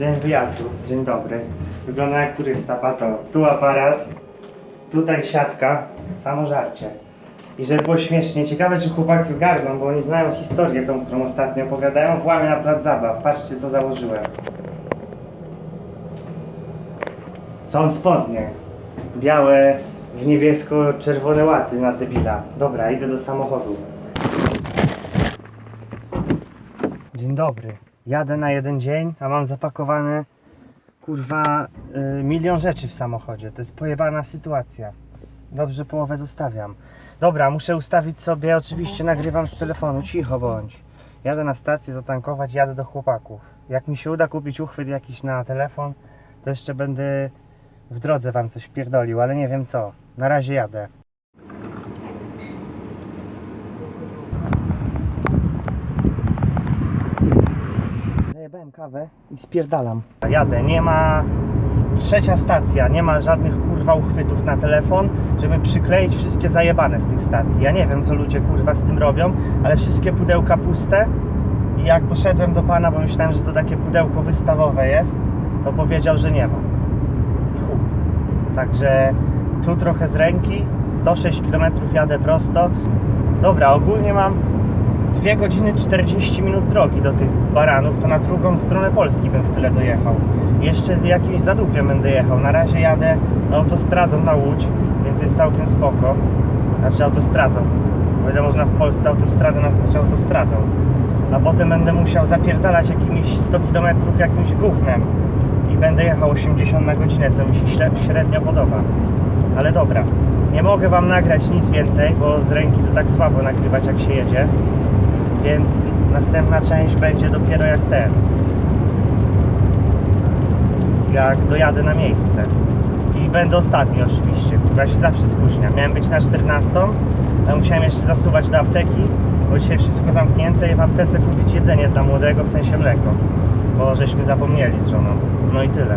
Dzień wyjazdu, dzień dobry. Wygląda jak turysta, pato. Tu aparat, tutaj siatka, samo żarcie. I żeby było śmiesznie, ciekawe czy chłopaki ogarną, bo oni znają historię tą, którą ostatnio opowiadają, włamie na plac zabaw. Patrzcie co założyłem. Są spodnie. Białe w niebiesko-czerwone łaty na debila. Dobra, idę do samochodu. Dzień dobry. Jadę na jeden dzień, a mam zapakowane kurwa y, milion rzeczy w samochodzie. To jest pojebana sytuacja. Dobrze połowę zostawiam. Dobra, muszę ustawić sobie, oczywiście nagrywam z telefonu, cicho bądź. Jadę na stację zatankować, jadę do chłopaków. Jak mi się uda kupić uchwyt jakiś na telefon, to jeszcze będę w drodze wam coś pierdolił, ale nie wiem co. Na razie jadę. Kawę i spierdalam. Jadę, nie ma trzecia stacja, nie ma żadnych kurwa uchwytów na telefon, żeby przykleić wszystkie zajebane z tych stacji. Ja nie wiem co ludzie kurwa z tym robią, ale wszystkie pudełka puste i jak poszedłem do pana, bo myślałem, że to takie pudełko wystawowe jest, to powiedział, że nie ma. I chuj. Także tu trochę z ręki, 106 km jadę prosto. Dobra, ogólnie mam 2 godziny 40 minut drogi do tych baranów, to na drugą stronę Polski bym w tyle dojechał. Jeszcze z jakimś zadupiem będę jechał. Na razie jadę autostradą na Łódź, więc jest całkiem spoko. Znaczy autostradą. Ile można w Polsce autostradę nazwać autostradą. A potem będę musiał zapierdalać jakimiś 100 km jakimś gównem. I będę jechał 80 na godzinę, co mi się średnio podoba. Ale dobra, nie mogę wam nagrać nic więcej, bo z ręki to tak słabo nagrywać jak się jedzie. Więc następna część będzie dopiero jak ten. Jak dojadę na miejsce. I będę ostatni oczywiście, bo ja się zawsze spóźniam. Miałem być na 14, ale musiałem jeszcze zasuwać do apteki, bo dzisiaj wszystko zamknięte i w aptece kupić jedzenie dla młodego, w sensie mleko. Bo żeśmy zapomnieli z żoną. No i tyle.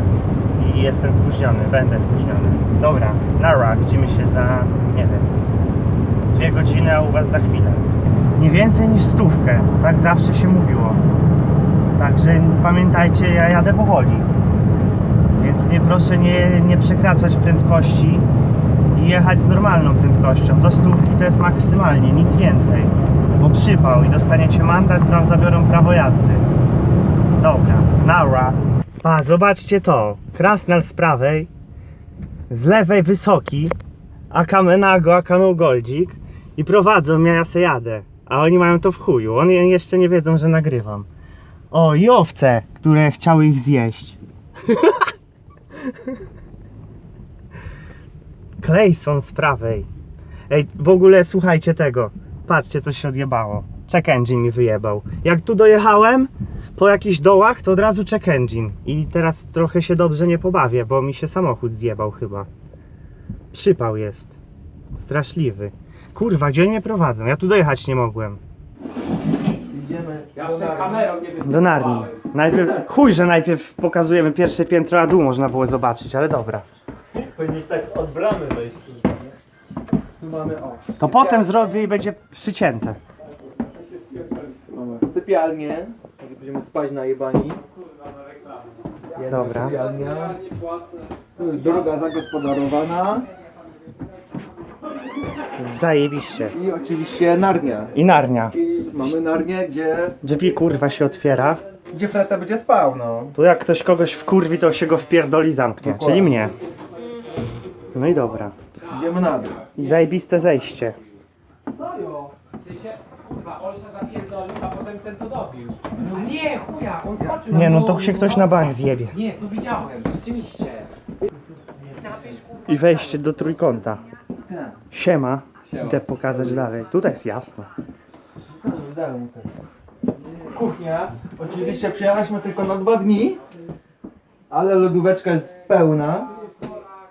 I jestem spóźniony, będę spóźniony. Dobra, nara, widzimy się za, nie wiem, dwie godziny, a u was za chwilę. Nie więcej niż stówkę, tak zawsze się mówiło. Także pamiętajcie, ja jadę powoli. Więc nie proszę nie, nie przekraczać prędkości i jechać z normalną prędkością. Do stówki to jest maksymalnie, nic więcej. Bo przypał i dostaniecie mandat wam zabiorą prawo jazdy. Dobra, nara. Pa, zobaczcie to. Krasnal z prawej, z lewej wysoki, a kamenago, a kanał goldzik i prowadzą ja se jadę. A oni mają to w chuju. Oni jeszcze nie wiedzą, że nagrywam. O, i owce, które chciały ich zjeść. Clayson z prawej. Ej, w ogóle słuchajcie tego. Patrzcie, co się odjebało. Check engine mi wyjebał. Jak tu dojechałem, po jakichś dołach, to od razu check engine. I teraz trochę się dobrze nie pobawię, bo mi się samochód zjebał chyba. Przypał jest. Straszliwy. Kurwa, gdzie oni mnie prowadzą? Ja tu dojechać nie mogłem. Idziemy Ja do przed Narni. kamerą nie Do Narni. Najpierw, chuj, że najpierw pokazujemy pierwsze piętro, a dół można było zobaczyć, ale dobra. Powinieneś tak od bramy wejść. Tu mamy o. To potem zrobię i będzie przycięte. Mamy sypialnię. Gdzie będziemy spać na jebani. Jedna Dobra. sypialnia. nie płacę. Druga zagospodarowana. Zajebiście. I oczywiście Narnia. I Narnia. I mamy Narnię, gdzie, Drzwi kurwa się otwiera. gdzie Freta będzie spał, no. Tu jak ktoś kogoś wkurwi, to się go wpierdoli i zamknie. Dokładnie. Czyli mnie. No i dobra. Idziemy na dół. I zajebiste zejście. Serio? W sensie, kurwa, Olsza zapierdolił, a potem ten to dobił. No nie, chuja, on skoczył. Nie no, to się ktoś na bank zjebie. Nie, to widziałem, rzeczywiście. Napisz, kurwa. I wejście do trójkąta. Tak. Siema. Idę pokazać dalej. Tutaj jest jasno. Kuchnia. Oczywiście przyjechaliśmy tylko na dwa dni. Ale lodóweczka jest pełna.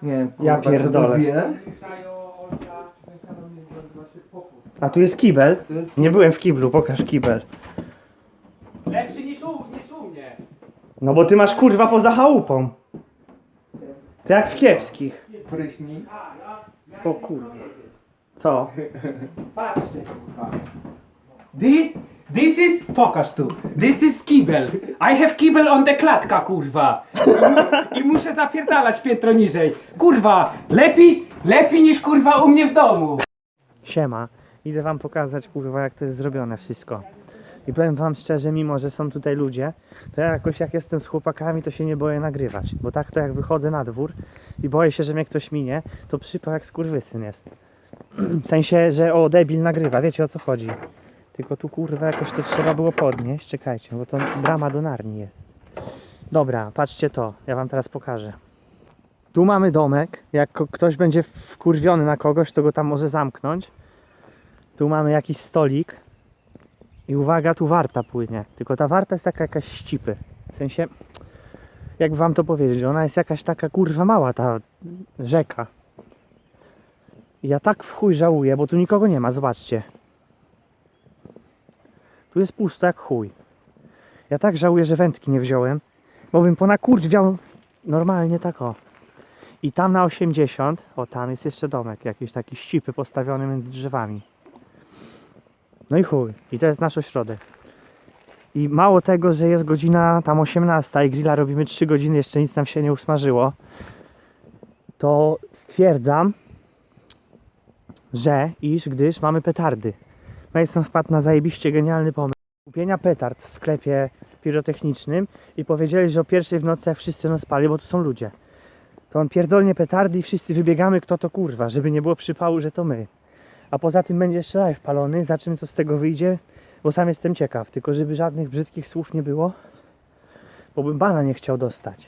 Nie wiem, Ja kurwa, kto to pierdolę. zje. A tu jest kibel. To jest Nie byłem w kiblu, pokaż kibel. Lepszy niż u, niż u mnie. No bo ty masz kurwa poza chałupą. To jak w kiepskich. prysznic. O kurwa. Co? Patrzcie, kurwa. This This is, pokaż tu, this is kibel. I have kibel on the klatka, kurwa. I, I muszę zapierdalać piętro niżej. Kurwa, lepiej, lepiej niż kurwa u mnie w domu. Siema, idę wam pokazać kurwa jak to jest zrobione wszystko. I powiem wam szczerze, mimo że są tutaj ludzie, to ja jakoś jak jestem z chłopakami, to się nie boję nagrywać. Bo tak to jak wychodzę na dwór i boję się, że mnie ktoś minie, to przypał jak skurwysyn jest. W sensie, że o debil nagrywa, wiecie o co chodzi. Tylko tu kurwa jakoś to trzeba było podnieść. Czekajcie, bo to brama do Narni jest. Dobra, patrzcie to, ja wam teraz pokażę. Tu mamy domek, jak ktoś będzie wkurwiony na kogoś, to go tam może zamknąć. Tu mamy jakiś stolik. I uwaga, tu warta płynie. Tylko ta warta jest taka jakaś ścipy. W sensie, jak wam to powiedzieć, ona jest jakaś taka kurwa mała, ta rzeka. I ja tak w chuj żałuję, bo tu nikogo nie ma, zobaczcie. Tu jest pusto jak chuj. Ja tak żałuję, że wędki nie wziąłem, bo bym ponakurwiał normalnie tak o. I tam na 80, o tam jest jeszcze domek, jakiś taki ścipy postawiony między drzewami. No i chuj, i to jest nasz ośrodek. I mało tego, że jest godzina tam 18 i grilla robimy 3 godziny, jeszcze nic nam się nie usmażyło, to stwierdzam, że iż gdyż mamy petardy. Mason wpadł na zajebiście genialny pomysł kupienia petard w sklepie pirotechnicznym i powiedzieli, że o pierwszej w nocy wszyscy nas spali, bo tu są ludzie to on pierdolnie petardy i wszyscy wybiegamy, kto to kurwa, żeby nie było przypału, że to my. A poza tym będzie jeszcze live palony, za czym co z tego wyjdzie, bo sam jestem ciekaw, tylko żeby żadnych brzydkich słów nie było, bo bym bana nie chciał dostać.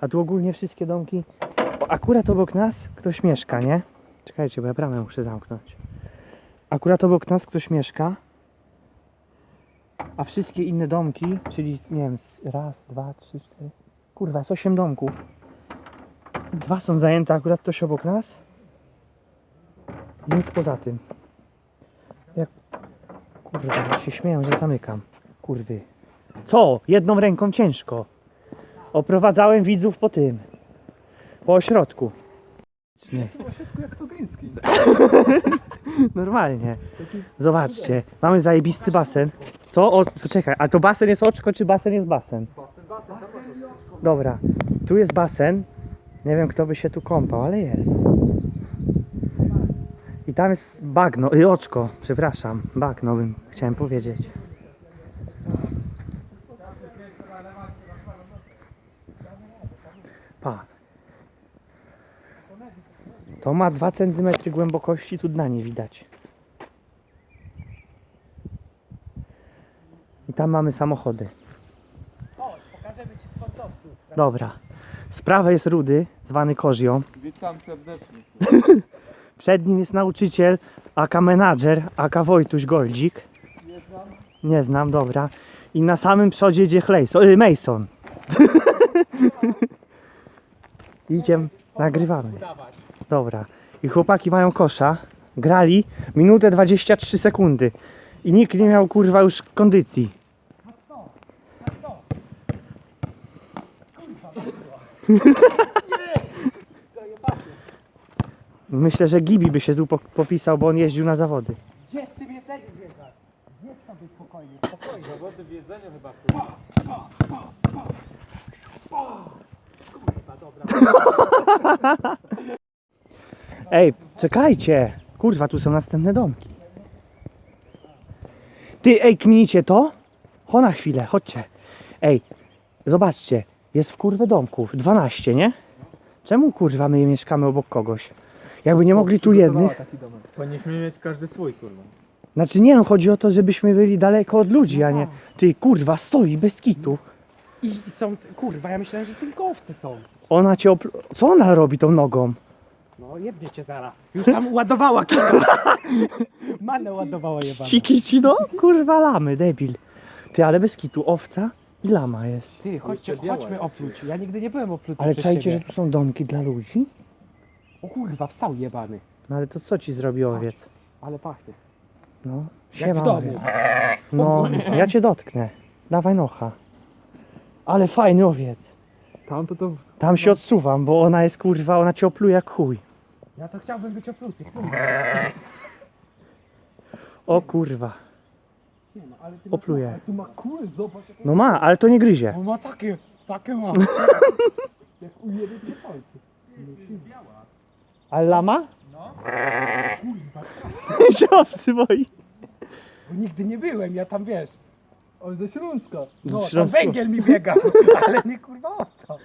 A tu ogólnie wszystkie domki, akurat obok nas ktoś mieszka, nie? Czekajcie, bo ja bramę muszę zamknąć. Akurat obok nas ktoś mieszka, a wszystkie inne domki, czyli nie wiem, raz, dwa, trzy, cztery, kurwa, jest osiem domków. Dwa są zajęte akurat ktoś obok nas. Nic poza tym. Jak... Kurwa, jak się śmieją, że zamykam. Kurwy. Co? Jedną ręką ciężko. Oprowadzałem widzów po tym. Po ośrodku. Nie. Jak to gęski. Normalnie. Zobaczcie. Mamy zajebisty basen. Co? O, poczekaj, a to basen jest oczko, czy basen jest basen? Dobra. Tu jest basen. Nie wiem, kto by się tu kąpał, ale jest. I tam jest bagno, y, oczko, przepraszam, bagno bym chciałem powiedzieć. Pa. To ma 2 cm głębokości, tu dna nie widać. I tam mamy samochody. O, pokażemy ci sportowców. Dobra. Z prawej jest Rudy, zwany Kozią. Witam serdecznie. Przed nim jest nauczyciel, aka menadżer, aka Wojtuś Goldzik. Nie znam. Nie znam, dobra. I na samym przodzie idzie Chlejson, y, Mason. Idzie, nagrywamy. Dobra. I chłopaki mają kosza. Grali minutę 23 sekundy. I nikt nie miał kurwa już kondycji. Myślę, że Gibi by się tu po- popisał, bo on jeździł na zawody. Gdzie z tym jedzeniem biegasz? Jedz sobie spokojnie, spokojnie. Zawody w jedzeniu chyba. Ej, czekajcie! Kurwa, tu są następne domki. Ty, ej, kminicie to? Cho na chwilę, chodźcie. Ej, zobaczcie, jest w kurwę domków, 12, nie? Czemu kurwa my mieszkamy obok kogoś? Jakby nie mogli tu jednych. Powinniśmy mieć każdy swój, kurwa. Znaczy nie no, chodzi o to, żebyśmy byli daleko od ludzi, a nie... Ty, kurwa, stoi bez kitu. I są, kurwa, ja myślałem, że tylko owce są. Ona cię opl... Co ona robi tą nogą? No, jebnie cię zara. Już tam ładowała kilka. Manę ładowała jebana. Ciki ci no? Kurwa, lamy, debil. Ty, ale bez kitu, owca i lama jest. Ty, chodźcie, chodźmy opluć. Ja nigdy nie byłem opluty Ale przez czajcie, że ciebie. tu są domki dla ludzi? O kurwa, wstał jebany. No ale to co ci zrobi owiec? Ale pachnie. No, Jak w siema domu. owiec. No, ja cię dotknę. Dawaj nocha. Ale fajny owiec. Tam to to... Tam się odsuwam, bo ona jest kurwa, ona cię opluje jak chuj. Ja to chciałbym być opluty. kurwa. O kurwa. Opluje. Tu ma kły, zobacz. No ma, ale to nie gryzie. On ma takie, takie ma. Jak u jednej palcy. Ale lama? No. się obcy boi. Bo nigdy nie byłem, ja tam wiesz. On ze Śląska. No, tam węgiel mi biega, ale nie kurwa o co.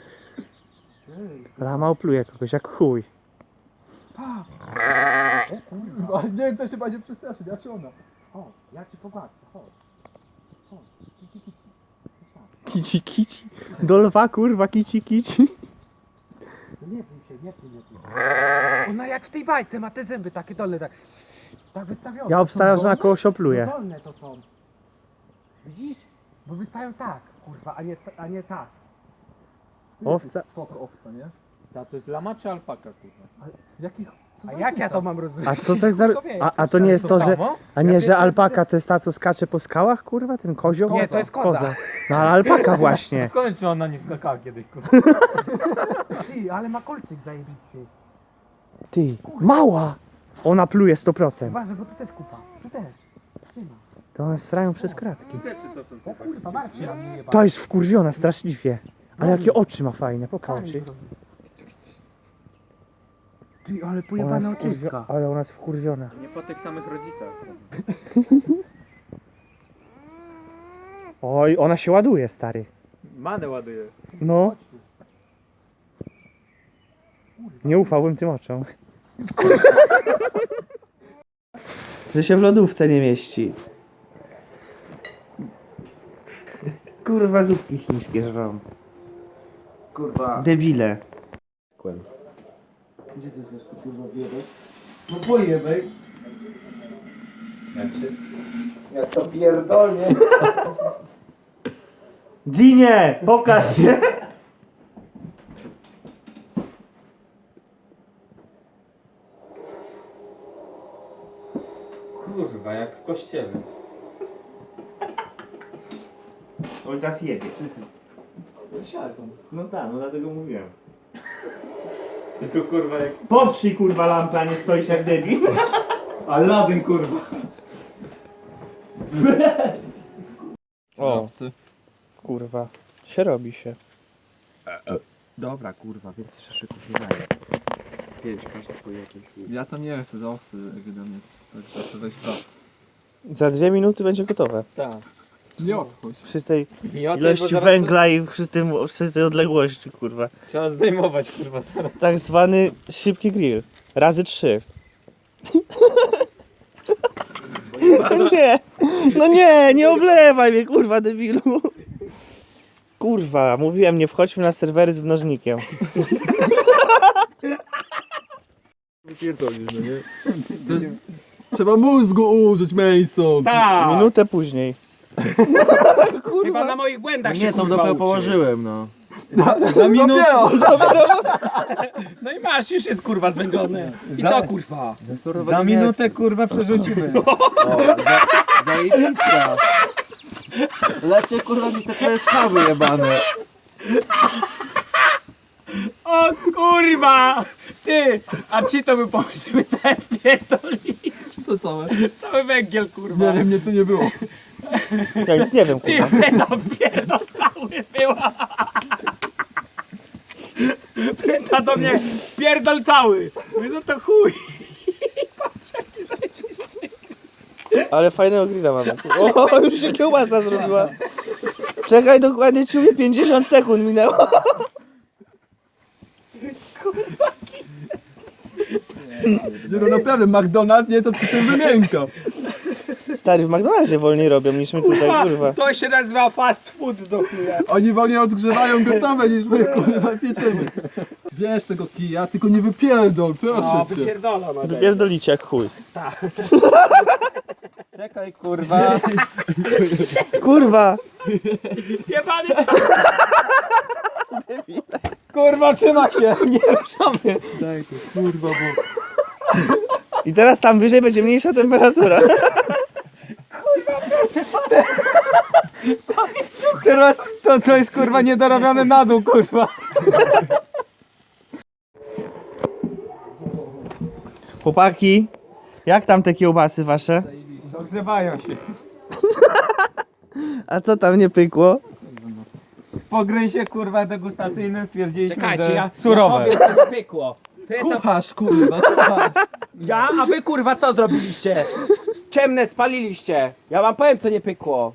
Lama opluje kogoś jak chuj. Kurwa, nie wiem co się będzie przestraszyć, ja czy ona? O, ja ci pogłaszczę, chodź. Kici, kici. Do lwa, kurwa, kici, kici. No nie się, nie bój, nie bój. Ona jak w tej bajce ma te zęby takie dolne, tak. Tak wystawione. Ja obstawiam, że na dolne? kogoś opluje. Dolne to są. Widzisz? Bo wystają tak, kurwa, a nie, a nie tak. Owca. Spoko owca, nie? Ta to jest lama czy alpaka, kurwa? Jakich... A jak ja to mam rozumieć? A co to jest za... A, a to nie jest to, że... samo? A nie, że alpaka to jest ta, co skacze po skałach, kurwa? Ten kozioł? Nie, to jest koza. No ale alpaka właśnie. Skąd czy ona nie skakała kiedyś, kurwa? Ty, ale ma kolczyk zajebisty. Ty, mała! Ona pluje 100%. Uważaj, bo tu też kupa. Tu też. Ma. To one strają przez kratki. O kurwa, Marcin. To jest wkurwiona straszliwie. Ale jakie oczy ma fajne, pokaż oczy. Ty, ale Ona pojebane jest oczyska. Ale ona jest wkurwiona. Nie po tych samych rodzicach. Oj, ona się ładuje, stary. Manę ładuje. No. Nie ufałbym tym oczom. Że się w lodówce nie mieści. Kurwa, zupki chińskie żrą. Kurwa. Debile. Gdzie ty chcesz tu kurwa wjebać? No pojebej. Jak ty? Jak to pierdolnie. Ginie, pokaż się! Kurwa, jak w kościele. Oj, teraz jebie. Siarką. No tak, no dlatego mówiłem. I tu kurwa jak... Potrzyj kurwa lampę, a nie stoisz jak debil. Aladdin, kurwa. O, kurwa. Się robi się. Dobra, kurwa, więcej szaszyków nie daję. Pięć, każdy po jakimś. Ja to nie chcę za osy ewidentnie. Także to weź. Za dwie minuty będzie gotowe. Tak. Nie odchodź. Przy tej Nie ilości węgla i przy, tym, przy tej odległości, kurwa. Trzeba zdejmować, kurwa, zaraz. Tak zwany szybki grill. Razy trzy. nie, no nie, nie oblewaj mnie, kurwa, debilu. Kurwa, mówiłem, nie wchodźmy na serwery z mnożnikiem. No? Trzeba mózgu użyć, Mason. Tak! Minutę później. Chyba na moich błędach się Nie, tą kurwa dopę uczy. położyłem, no. Za minutę. No i masz, już jest kurwa zwęglone. I co kurwa? Za minutę, kurwa, przerzucimy. Zajebista. Lecie kurwa mi te twoje skały jebane. O kurwa! Ty! A ci to by pomyślimy całe pierdolić. Co całe? Cały węgiel kurwa. Nie wiem, mnie tu nie było. Ja nic nie wiem, Ty kurwa. peta pierdol cały była. Peta do mnie pierdol cały. Mówię, no to chuj. Patrzę i zajebisty. Ale fajnego grilla mamy. O, już się kiełbasa zrobiła. Czekaj, dokładnie ci mówię, 50 sekund minęło. Nie no naprawdę, McDonald's nie to przy tym wymienka. Stary, w McDonaldzie wolniej robią niż my tutaj, kurwa. To się nazywa fast food do chuja. Oni wolniej odgrzewają gotowe niż my kurwa pieczymy. Bierz tego kija, tylko nie wypierdol, No, proszę cię. wypierdola ma Wypierdolicie jak chuj. Czekaj, kurwa. Kurwa! Jebany Kurwa, trzyma się. Nie ruszamy. I teraz tam wyżej będzie mniejsza temperatura. Teraz to co jest kurwa niedorobione na dół kurwa. Chłopaki, jak tam te kiełbasy wasze? Dogrzewają się. A co tam nie pykło? Po gryzie kurwa degustacyjnym stwierdziliśmy, Czekajcie, że ja- surowe. ja powiem, pykło. Ty to kurwa, kucharz. Ja, a wy kurwa co zrobiliście? Ciemne spaliliście. Ja wam powiem co nie pykło.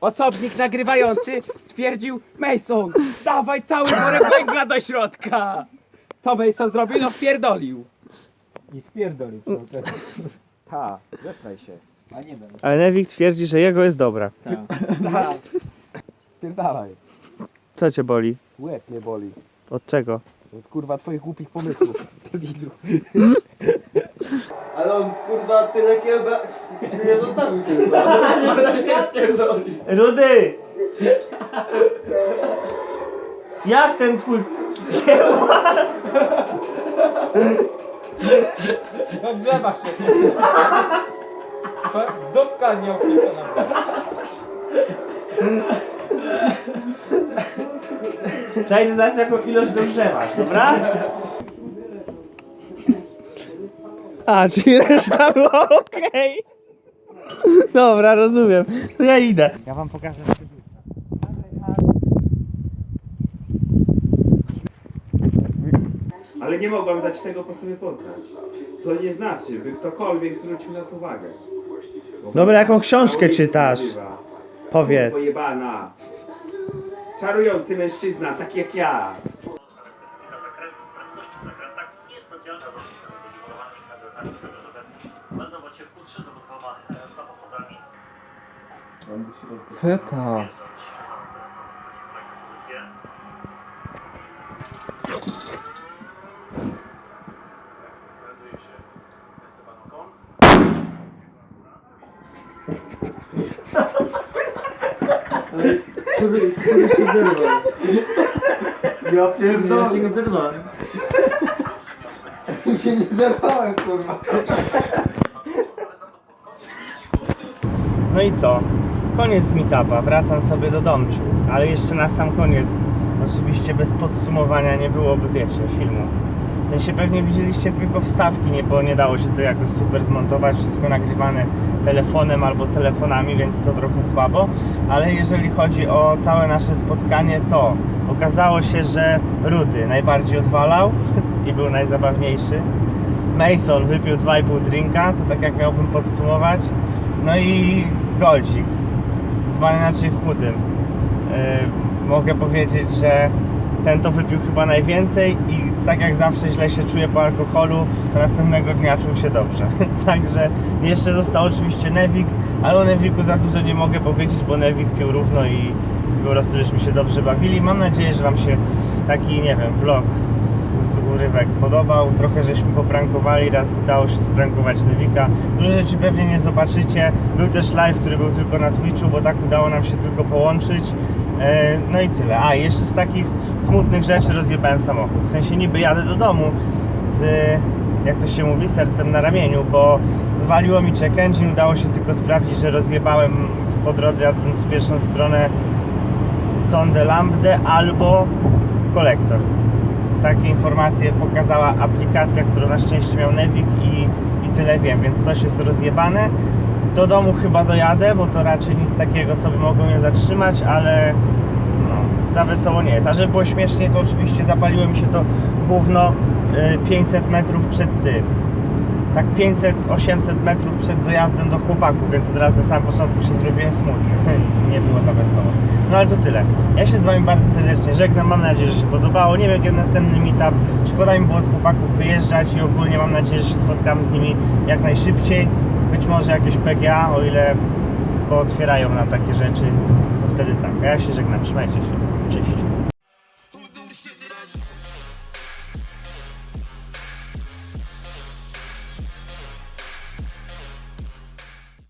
Osobnik nagrywający stwierdził Mason, dawaj cały worek węgla do środka. Co Mason zrobił? No wpierdolił. I spierdolił. Ta, zesraj się. A nie będę. Ale Nevik twierdzi, że jego jest dobra. Ta. Spierdalaj. Co cię boli? Łeb mnie boli. Od czego? Od kurwa twoich głupich pomysłów. Debilu. Ale on, kurwa, tyle kiełba... Nie zostawił kiełba. Rudy! Jak ten twój No grzewa się. Dupka nieobliczona. Czekaj, zaś jaką ilość dogrzewasz, dobra? A, czyli reszta była okej. Dobra, rozumiem. To ja idę. Ja wam pokażę. Ale nie mogłam dać tego po sobie poznać. Co nie znaczy, by ktokolwiek zwrócił na to uwagę. Bo Dobra, jaką książkę czytasz? nazywa. Powiedz. Pojebana. Czarujący mężczyzna, tak jak ja. Kwadratami przewozowymi. Meldować się w futrze za dwoma e, samochodami. Feta. Wjeżdżać na pozycję. Znajduje się Esteban Ocon. Który, który się zerwał. Ja Ja się nie zerwałem. Się nie zerwałem, kurwa. No i co? Koniec meetupa, wracam sobie do domciu, ale jeszcze na sam koniec, oczywiście bez podsumowania nie byłoby, wiecie, filmu. W sensie pewnie widzieliście tylko wstawki, nie, bo nie dało się to jakoś super zmontować, wszystko nagrywane telefonem albo telefonami, więc to trochę słabo, ale jeżeli chodzi o całe nasze spotkanie, to okazało się, że Rudy najbardziej odwalał i był najzabawniejszy. Mason wypił 2,5 drinka, to tak jak miałbym podsumować. No i Goldzik, zwany inaczej chudym. Yy, mogę powiedzieć, że ten to wypił chyba najwięcej i tak jak zawsze źle się czuje po alkoholu, to następnego dnia czuł się dobrze. Także jeszcze został oczywiście Nevik, ale o Neviku za dużo nie mogę powiedzieć, bo Nevik pił równo i po prostu żeśmy się dobrze bawili. Mam nadzieję, że Wam się taki, nie wiem, vlog z, z urywek podobał. Trochę żeśmy poprankowali, raz udało się sprankować Nevika. Dużo rzeczy pewnie nie zobaczycie. Był też live, który był tylko na Twitchu, bo tak udało nam się tylko połączyć. E, No i tyle. A, jeszcze z takich smutnych rzeczy rozjebałem samochód. W sensie niby jadę do domu z, jak to się mówi, sercem na ramieniu, bo wywaliło mi check engine, udało się tylko sprawdzić, że rozjebałem po drodze jadąc w pierwszą stronę sondę lambdę albo kolektor. Takie informacje pokazała aplikacja, którą na szczęście miał Nevik i, i tyle wiem, więc coś jest rozjebane. Do domu chyba dojadę, bo to raczej nic takiego, co by mogło mnie zatrzymać, ale no, za wesoło nie jest. A żeby było śmiesznie, to oczywiście zapaliło mi się to gówno y, 500 metrów przed tym. Tak 500-800 metrów przed dojazdem do chłopaków, więc od razu na samym początku się zrobiłem smutny. Nie było za wesoło. No ale to tyle. Ja się z Wami bardzo serdecznie żegnam. Mam nadzieję, że się podobało. Nie wiem kiedy następny meetup. Szkoda mi było od chłopaków wyjeżdżać i ogólnie mam nadzieję, że się spotkamy z nimi jak najszybciej. Być może jakieś PGA, o ile pootwierają nam takie rzeczy, to wtedy tak. A ja się żegnam. Trzymajcie się. Cześć.